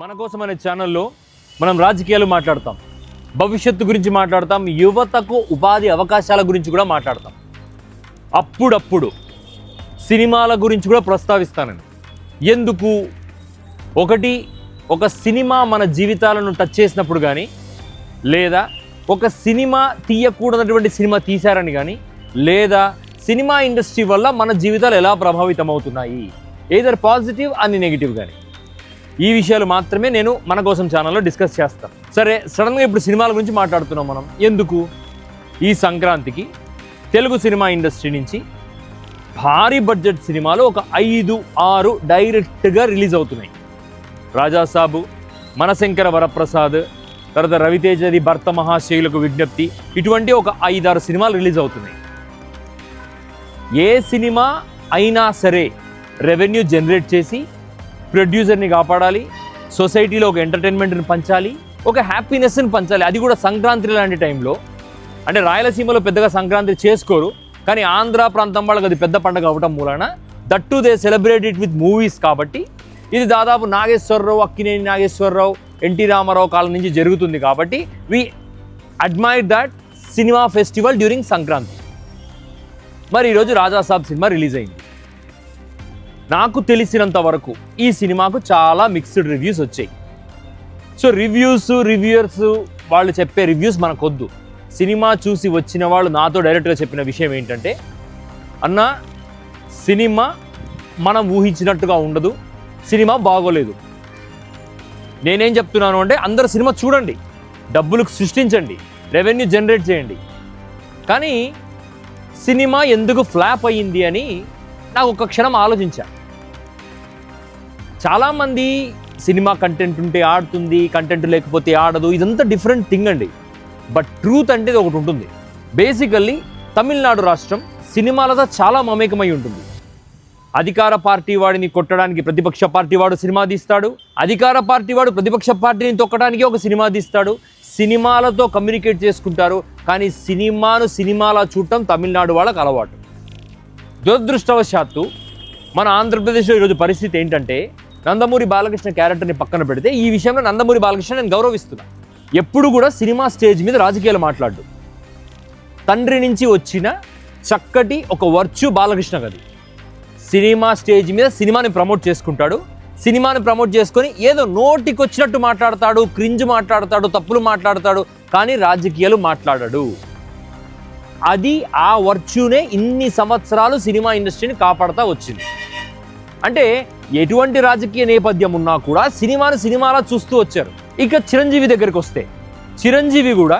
మన కోసం అనే ఛానల్లో మనం రాజకీయాలు మాట్లాడతాం. భవిష్యత్తు గురించి మాట్లాడతాం. యువతకు ఉపాధి అవకాశాల గురించి కూడా మాట్లాడతాం. అప్పుడప్పుడు సినిమాల గురించి కూడా ప్రస్తావిస్తానని ఎందుకు? ఒకటి ఒక సినిమా మన జీవితాలను టచ్ చేసినప్పుడు కానీ లేదా ఒక సినిమా తీయకూడనటువంటి సినిమా తీశారని కానీ లేదా సినిమా ఇండస్ట్రీ వల్ల మన జీవితాలు ఎలా ప్రభావితం అవుతున్నాయి ఏదర్ పాజిటివ్ అని నెగిటివ్ కానీ ఈ విషయాలు మాత్రమే నేను మన కోసం ఛానల్లో డిస్కస్ చేస్తాను. సరే సడన్గా ఇప్పుడు సినిమాల గురించి మాట్లాడుతున్నాం మనం. ఎందుకు? ఈ సంక్రాంతికి తెలుగు సినిమా ఇండస్ట్రీ నుంచి భారీ బడ్జెట్ సినిమాలు ఒక ఐదు ఆరు డైరెక్ట్గా రిలీజ్ అవుతున్నాయి. రాజాసాబు మనశంకర వరప్రసాద్ తర్వాత రవితేజది భర్త మహాశైలకు విజ్ఞప్తి ఇటువంటి ఒక ఐదారు సినిమాలు రిలీజ్ అవుతున్నాయి. ఏ సినిమా అయినా సరే రెవెన్యూ జనరేట్ చేసి ప్రొడ్యూసర్ని కాపాడాలి సొసైటీలో ఒక ఎంటర్టైన్మెంట్ని పంచాలి ఒక హ్యాపీనెస్ని పంచాలి. అది కూడా సంక్రాంతి లాంటి టైంలో. అంటే రాయలసీమలో పెద్దగా సంక్రాంతి చేసుకోరు కానీ ఆంధ్ర ప్రాంతం వాళ్ళకి అది పెద్ద పండుగ అవటం మూలన that they celebrate it with movies కాబట్టి ఇది దాదాపు నాగేశ్వరరావు అక్కినేని నాగేశ్వరరావు ఎన్టీ రామారావు కాలం నుంచి జరుగుతుంది కాబట్టి we admire that cinema festival during Sankranti. మరి ఈరోజు రాజాసాబ్ సినిమా రిలీజ్ అయింది. నాకు తెలిసినంత వరకు ఈ సినిమాకు చాలా మిక్స్డ్ రివ్యూస్ వచ్చాయి. సో రివ్యూస్ రివ్యూయర్స్ వాళ్ళు చెప్పే రివ్యూస్ మనకొద్దు. సినిమా చూసి వచ్చిన వాళ్ళు నాతో డైరెక్ట్గా చెప్పిన విషయం ఏంటంటే అన్న సినిమా మనం ఊహించినట్టుగా ఉండదు సినిమా బాగోలేదు. నేనేం చెప్తున్నాను అంటే అందరు సినిమా చూడండి డబ్బులు సృష్టించండి రెవెన్యూ జనరేట్ చేయండి. కానీ సినిమా ఎందుకు ఫ్లాప్ అయ్యింది అని నాకు ఒక క్షణం ఆలోచించా. చాలామంది సినిమా కంటెంట్ ఉంటే ఆడుతుంది కంటెంట్ లేకపోతే ఆడదు ఇదంతా డిఫరెంట్ థింగ్ అండి. బట్ ట్రూత్ అంటే ఇది ఒకటి ఉంటుంది. బేసికల్లీ తమిళనాడు రాష్ట్రం సినిమాలతో చాలా మమేకమై ఉంటుంది. అధికార పార్టీ వాడిని కొట్టడానికి ప్రతిపక్ష పార్టీ వాడు సినిమా తీస్తాడు. అధికార పార్టీ వాడు ప్రతిపక్ష పార్టీని తొక్కడానికి ఒక సినిమా తీస్తాడు. సినిమాలతో కమ్యూనికేట్ చేసుకుంటారు. కానీ సినిమాను సినిమాలా చూడటం తమిళనాడు వాళ్ళకి అలవాటు. దురదృష్టవశాత్తు మన ఆంధ్రప్రదేశ్లో ఈరోజు పరిస్థితి ఏంటంటే నందమూరి బాలకృష్ణ క్యారెక్టర్ని పక్కన పెడితే ఈ విషయంలో నందమూరి బాలకృష్ణ నేను గౌరవిస్తున్నా. ఎప్పుడు కూడా సినిమా స్టేజ్ మీద రాజకీయాలు మాట్లాడు తండ్రి నుంచి వచ్చిన చక్కటి ఒక వర్చు బాలకృష్ణ గది సినిమా స్టేజ్ మీద సినిమాని ప్రమోట్ చేసుకుంటాడు. సినిమాని ప్రమోట్ చేసుకొని ఏదో నోటికి వచ్చినట్టు మాట్లాడతాడు క్రింజ్ మాట్లాడతాడు తప్పులు మాట్లాడతాడు కానీ రాజకీయాలు మాట్లాడాడు. అది ఆ వర్చ్యూనే ఇన్ని సంవత్సరాలు సినిమా ఇండస్ట్రీని కాపాడుతూ వచ్చింది. అంటే ఎటువంటి రాజకీయ నేపథ్యం ఉన్నా కూడా సినిమాను సినిమాలా చూస్తూ వచ్చారు. ఇక చిరంజీవి దగ్గరికి వస్తే చిరంజీవి కూడా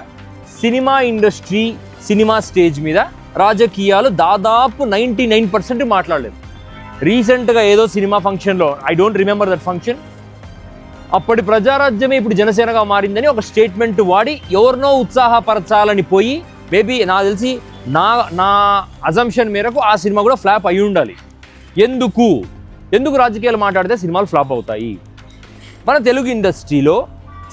సినిమా ఇండస్ట్రీ సినిమా స్టేజ్ మీద రాజకీయాలు దాదాపు నైంటీ నైన్ పర్సెంట్ మాట్లాడలేదు. రీసెంట్గా ఏదో సినిమా ఫంక్షన్లో I don't remember that function. అప్పటి ప్రజారాజ్యమే ఇప్పుడు జనసేనగా మారిందని ఒక స్టేట్మెంట్ వాడి ఎవరినో ఉత్సాహపరచాలని పోయి మేబీ నాకు తెలిసి నా నా అజంప్షన్ మేరకు ఆ సినిమా కూడా ఫ్లాప్ అయి ఉండాలి ఎందుకు? ఎందుకు రాజకీయాలు మాట్లాడితే సినిమాలు ఫ్లాప్ అవుతాయి? మన తెలుగు ఇండస్ట్రీలో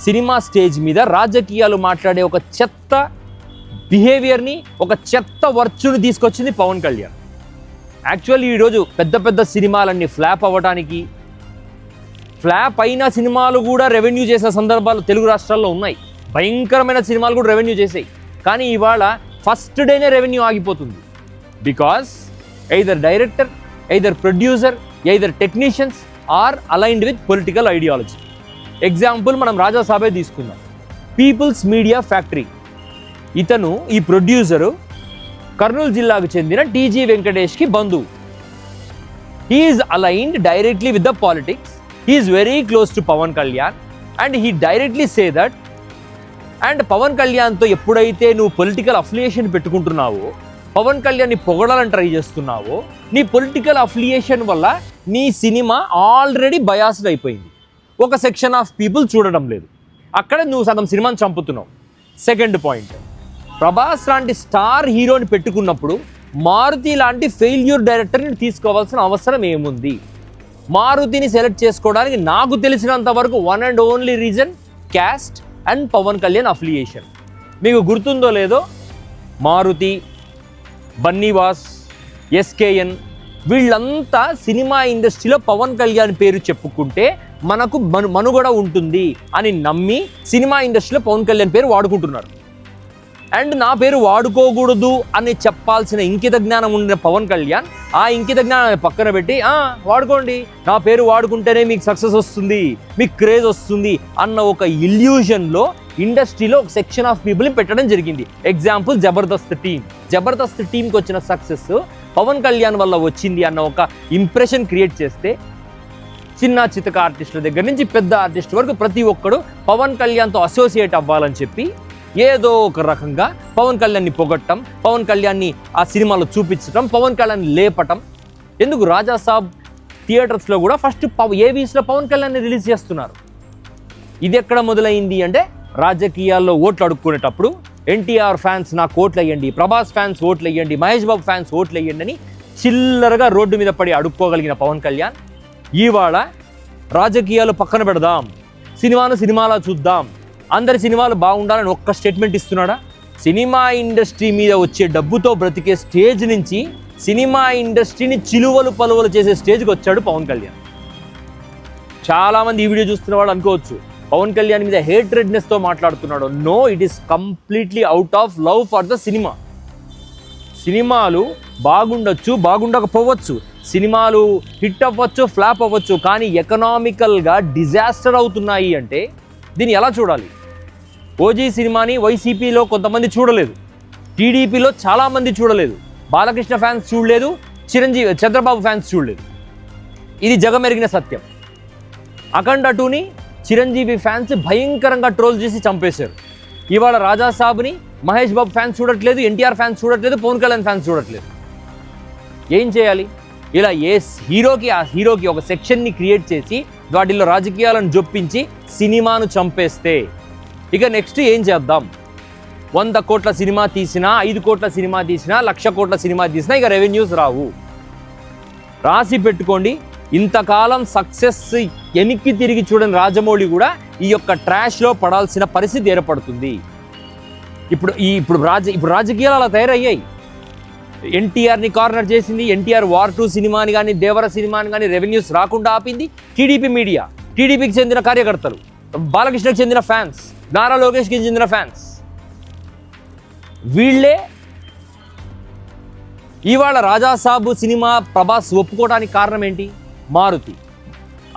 సినిమా స్టేజ్ మీద రాజకీయాలు మాట్లాడే ఒక చెత్త బిహేవియర్ని ఒక చెత్త వర్చుని తీసుకొచ్చింది పవన్ కళ్యాణ్. యాక్చువల్లీ ఈరోజు పెద్ద పెద్ద సినిమాలన్నీ ఫ్లాప్ అవ్వడానికి ఫ్లాప్ అయిన సినిమాలు కూడా రెవెన్యూ చేసిన సందర్భాలు తెలుగు రాష్ట్రాల్లో ఉన్నాయి. భయంకరమైన సినిమాలు కూడా రెవెన్యూ చేసాయి. కానీ ఇవాళ ఫస్ట్ డేనే రెవెన్యూ ఆగిపోతుంది. Because either director either producer either technicians are aligned with political ideology example మనం రాజాసాబే తీసుకుందాం. పీపుల్స్ మీడియా ఫ్యాక్టరీ ఇతను ఈ ప్రొడ్యూసరు కర్నూలు జిల్లాకు చెందిన టీజీ వెంకటేష్కి బంధువు. He's aligned directly with the politics he's very close to Pavan Kalyan and he directly say that and Pavan కళ్యాణ్తో ఎప్పుడైతే నువ్వు పొలిటికల్ అఫిలియేషన్ పెట్టుకుంటున్నావో పవన్ కళ్యాణ్ని పొగడాలని ట్రై చేస్తున్నావో నీ పొలిటికల్ అఫిలియేషన్ వల్ల నీ సినిమా ఆల్రెడీ బయాస్డ్ అయిపోయింది. ఒక సెక్షన్ ఆఫ్ పీపుల్ చూడడం లేదు. అక్కడ నువ్వు సగం సినిమాని చంపుతున్నావు. సెకండ్ పాయింట్ ప్రభాస్ లాంటి స్టార్ హీరోని పెట్టుకున్నప్పుడు మారుతి లాంటి ఫెయిల్యూర్ డైరెక్టర్ని తీసుకోవాల్సిన అవసరం ఏముంది? మారుతిని సెలెక్ట్ చేసుకోవడానికి నాకు తెలిసినంత వరకు one and only reason caste and Pavan Kalyan affiliation మీకు గుర్తుందో లేదో మారుతి బన్నీవాస్ ఎస్కేఎన్ వీళ్ళంతా సినిమా ఇండస్ట్రీలో పవన్ కళ్యాణ్ పేరు చెప్పుకుంటే మనకు మను మనుగడ ఉంటుంది అని నమ్మి సినిమా ఇండస్ట్రీలో పవన్ కళ్యాణ్ పేరు వాడుకుంటున్నారు. అండ్ నా పేరు వాడుకోకూడదు అని చెప్పాల్సిన ఇంకిత జ్ఞానం ఉండిన పవన్ కళ్యాణ్ ఆ ఇంకిత జ్ఞానాన్ని పక్కన పెట్టి వాడుకోండి. నా పేరు వాడుకుంటేనే మీకు సక్సెస్ వస్తుంది మీకు క్రేజ్ వస్తుంది అన్న ఒక ఇల్యూజన్లో ఇండస్ట్రీలో ఒక సెక్షన్ ఆఫ్ పీపుల్ని పెట్టడం జరిగింది. ఎగ్జాంపుల్ జబర్దస్త్ టీం జబర్దస్త్ టీంకి వచ్చిన సక్సెస్ పవన్ కళ్యాణ్ వల్ల వచ్చింది అన్న ఒక ఇంప్రెషన్ క్రియేట్ చేస్తే చిన్న చితక ఆర్టిస్టుల దగ్గర నుంచి పెద్ద ఆర్టిస్ట్ వరకు ప్రతి ఒక్కడు పవన్ కళ్యాణ్తో అసోసియేట్ అవ్వాలని చెప్పి ఏదో ఒక రకంగా పవన్ కళ్యాణ్ని పొగట్టం పవన్ కళ్యాణ్ని ఆ సినిమాలో చూపించటం పవన్ కళ్యాణ్ లేపటం. ఎందుకు? రాజా సాబ్ థియేటర్స్లో కూడా ఫస్ట్ పవ ఏవీస్లో పవన్ కళ్యాణ్ని రిలీజ్ చేస్తున్నారు? ఇది ఎక్కడ మొదలైంది అంటే రాజకీయాల్లో ఓట్లు అడుక్కునేటప్పుడు ఎన్టీఆర్ ఫ్యాన్స్ నాకు ఓట్లు వేయండి ప్రభాస్ ఫ్యాన్స్ ఓట్లు వేయండి మహేష్ బాబు ఫ్యాన్స్ ఓట్లు వేయండి అని చిల్లరగా రోడ్డు మీద పడి అడుక్కోగలిగిన పవన్ కళ్యాణ్. ఇవాళ రాజకీయాలు పక్కన పెడదాం సినిమాను సినిమాలా చూద్దాం. అందరి సినిమాలు బాగుండాలని ఒక్క స్టేట్మెంట్ ఇస్తున్నాడా? సినిమా ఇండస్ట్రీ మీద వచ్చే డబ్బుతో బ్రతికే స్టేజ్ నుంచి సినిమా ఇండస్ట్రీని చిలువలు పలువలు చేసే స్టేజ్కి వచ్చాడు పవన్ కళ్యాణ్. చాలామంది ఈ వీడియో చూస్తున్న వాళ్ళు అనుకోవచ్చు పవన్ కళ్యాణ్ మీద హేట్రెడ్నెస్తో మాట్లాడుతున్నాడు. No it is completely out of love for the cinema సినిమాలు బాగుండొచ్చు బాగుండకపోవచ్చు. సినిమాలు హిట్ అవ్వచ్చు ఫ్లాప్ అవ్వచ్చు కానీ ఎకనామికల్గా డిజాస్టర్ అవుతున్నాయి అంటే దీన్ని ఎలా చూడాలి? ఓజీ సినిమాని వైసీపీలో కొంతమంది చూడలేదు. టీడీపీలో చాలామంది చూడలేదు. బాలకృష్ణ ఫ్యాన్స్ చూడలేదు చిరంజీవి చంద్రబాబు ఫ్యాన్స్ చూడలేదు. ఇది జగమెరిగిన సత్యం. అఖండ టూని చిరంజీవి ఫ్యాన్స్ భయంకరంగా ట్రోల్ చేసి చంపేశారు. ఇవాళ రాజా సాబ్ని మహేష్ బాబు ఫ్యాన్స్ చూడట్లేదు ఎన్టీఆర్ ఫ్యాన్స్ చూడట్లేదు పవన్ కళ్యాణ్ ఫ్యాన్స్ చూడట్లేదు. ఏం చేయాలి? ఇలా ఏ హీరోకి ఆ హీరోకి ఒక సెక్షన్ని క్రియేట్ చేసి వాటిల్లో రాజకీయాలను జొప్పించి సినిమాను చంపేస్తే. ఇక నెక్స్ట్ ఏం చేద్దాం? వంద కోట్ల సినిమా తీసినా ఐదు కోట్ల సినిమా తీసినా లక్ష కోట్ల సినిమా తీసినా ఇక రెవెన్యూస్ రావు. రాసి పెట్టుకోండి ఇంతకాలం సక్సెస్ వెనక్కి తిరిగి చూడని రాజమౌళి కూడా ఈ యొక్క ట్రాష్లో పడాల్సిన పరిస్థితి ఏర్పడుతుంది. ఇప్పుడు ఈ ఇప్పుడు రాజ ఇప్పుడు రాజకీయాలు అలా తయారయ్యాయి. ఎన్టీఆర్ని కార్నర్ చేసింది ఎన్టీఆర్ వార్ టూ సినిమాని కానీ దేవర సినిమాని కానీ రెవెన్యూస్ రాకుండా ఆపింది టీడీపీ మీడియా. టీడీపీకి చెందిన కార్యకర్తలు బాలకృష్ణకి చెందిన ఫ్యాన్స్ నారా లోకేష్కి చెందిన ఫ్యాన్స్ వీళ్ళే ఇవాళ రాజాసాబు సినిమా ప్రభాస్ ఒప్పుకోవడానికి కారణం ఏంటి? మారుతి.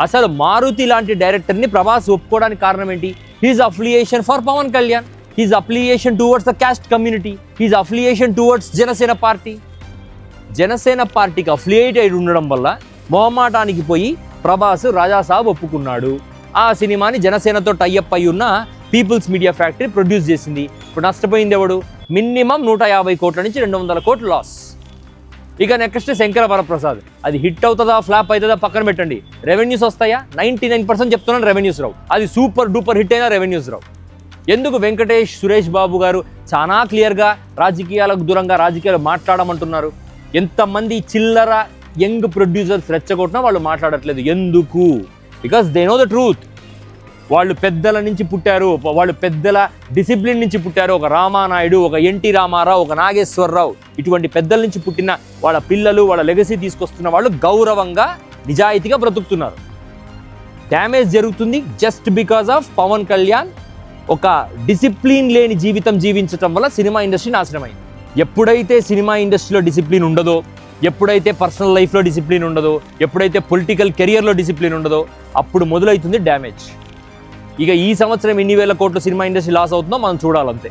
అసలు మారుతి లాంటి డైరెక్టర్ని ప్రభాస్ ఒప్పుకోవడానికి కారణం ఏంటి? His affiliation for Pavan Kalyan. His affiliation towards the caste community his affiliation towards Janasena party. Janasena పార్టీకి అఫిలియేట్ అయి ఉండడం వల్ల మొహమాటానికి పోయి ప్రభాస్ రాజాసాబ్ ఒప్పుకున్నాడు. ఆ సినిమాని జనసేనతో టైఅప్ అయి ఉన్న పీపుల్స్ మీడియా ఫ్యాక్టరీ ప్రొడ్యూస్ చేసింది. ఇప్పుడు నష్టపోయింది ఎవడు? మినిమం నూట యాభై కోట్ల నుంచి రెండు వందల కోట్లు లాస్ ఇక నెక్స్ట్ శంకర వరప్రసాద్ అది హిట్ అవుతుందా ఫ్లాప్ అవుతుందా పక్కన పెట్టండి. రెవెన్యూస్ వస్తాయా? నైంటీ నైన్ పర్సెంట్ చెప్తున్నాను రెవెన్యూస్ రావు. అది సూపర్ డూపర్ హిట్ అయినా రెవెన్యూస్ రావు. ఎందుకు వెంకటేష్ సురేష్ బాబు గారు చాలా క్లియర్గా రాజకీయాలకు దూరంగా రాజకీయాలు మాట్లాడమంటున్నారు? ఎంతమంది చిల్లర యంగ్ ప్రొడ్యూసర్స్ రెచ్చగొట్టినా వాళ్ళు మాట్లాడట్లేదు. ఎందుకు? Because they know the truth వాళ్ళు పెద్దల నుంచి పుట్టారు వాళ్ళు పెద్దల డిసిప్లిన్ నుంచి పుట్టారు. ఒక రామానాయుడు ఒక ఎన్టీ రామారావు ఒక నాగేశ్వరరావు ఇటువంటి పెద్దల నుంచి పుట్టిన వాళ్ళ పిల్లలు వాళ్ళ లెగసీ తీసుకొస్తున్న వాళ్ళు గౌరవంగా నిజాయితీగా బ్రతుకుతున్నారు. డ్యామేజ్ జరుగుతుంది just because of Pavan Kalyan ఒక డిసిప్లిన్ లేని జీవితం జీవించటం వల్ల సినిమా ఇండస్ట్రీ నాశనమైంది. ఎప్పుడైతే సినిమా ఇండస్ట్రీలో డిసిప్లిన్ ఉండదో ఎప్పుడైతే పర్సనల్ లైఫ్లో డిసిప్లిన్ ఉండదో ఎప్పుడైతే పొలిటికల్ కెరియర్లో డిసిప్లిన్ ఉండదో అప్పుడు మొదలవుతుంది డ్యామేజ్. ఇక ఈ సంవత్సరం ఎన్ని వేల కోట్ల సినిమా ఇండస్ట్రీ లాస్ అవుతుందో మనం చూడాలంతే.